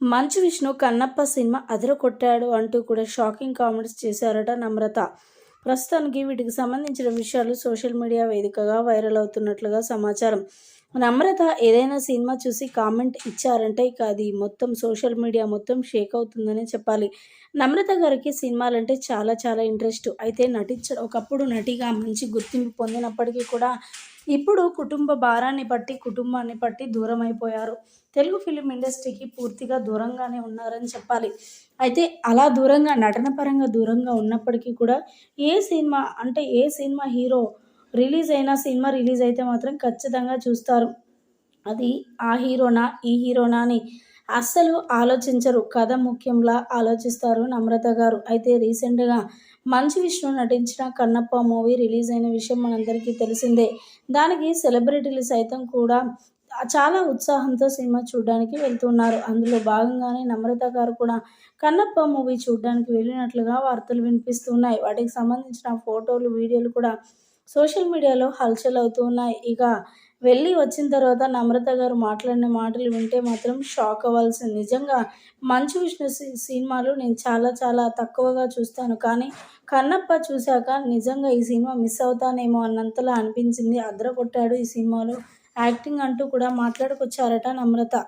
Manchu Vishnu Kannappa cinema అదరకొట్టాడు అంటూ కూడా shocking comments చేశారట నమ్రత. ప్రస్తుతానికి వీటికి సంబంధించిన విషయాలు సోషల్ మీడియా వేదికగా వైరల్ అవుతున్నట్లుగా సమాచారం. నమ్రత ఏదైనా సినిమా చూసి కామెంట్ ఇచ్చారంటే ఇక అది మొత్తం సోషల్ మీడియా మొత్తం షేక్ అవుతుందనే చెప్పాలి. నమ్రత గారికి సినిమాలంటే చాలా చాలా ఇంట్రెస్ట్. అయితే నటించడం ఒకప్పుడు నటిగా మంచి గుర్తింపు పొందినప్పటికీ కూడా ఇప్పుడు కుటుంబ భారాన్ని బట్టి కుటుంబాన్ని బట్టి దూరం అయిపోయారు తెలుగు ఫిలిం ఇండస్ట్రీకి పూర్తిగా దూరంగానే ఉన్నారని చెప్పాలి. అయితే అలా దూరంగా నటన పరంగా దూరంగా ఉన్నప్పటికీ కూడా ఏ సినిమా అంటే ఏ సినిమా హీరో రిలీజ్ అయిన సినిమా రిలీజ్ అయితే మాత్రం ఖచ్చితంగా చూస్తారు. అది ఆ హీరోనా ఈ హీరోనా అని అస్సలు ఆలోచించరు. కథ ముఖ్యంలా ఆలోచిస్తారు నమ్రత గారు. అయితే రీసెంట్గా మంచు విష్ణు నటించిన కన్నప్ప మూవీ రిలీజ్ అయిన విషయం మనందరికీ తెలిసిందే. దానికి సెలబ్రిటీలు సైతం కూడా చాలా ఉత్సాహంతో సినిమా చూడడానికి వెళ్తున్నారు. అందులో భాగంగానే నమ్రత గారు కూడా కన్నప్ప మూవీ చూడడానికి వెళ్ళినట్లుగా వార్తలు వినిపిస్తున్నాయి. వాటికి సంబంధించిన ఫోటోలు వీడియోలు కూడా సోషల్ మీడియాలో హల్చల్ అవుతున్నాయి ఇక వెళ్ళి వచ్చిన తర్వాత నమ్రత గారు మాట్లాడిన మాటలు వింటే మాత్రం షాక్ అవ్వాల్సింది. నిజంగా మంచు విష్ణు సి- సినిమాలు నేను చాలా చాలా తక్కువగా చూస్తాను. కానీ కన్నప్ప చూశాక నిజంగా ఈ సినిమా మిస్ అవుతానేమో అన్నంతలా అనిపించింది. అద్ర కొట్టాడు ఈ సినిమాలో. యాక్టింగ్ అంటూ కూడా మాట్లాడుకొచ్చారట నమ్రత.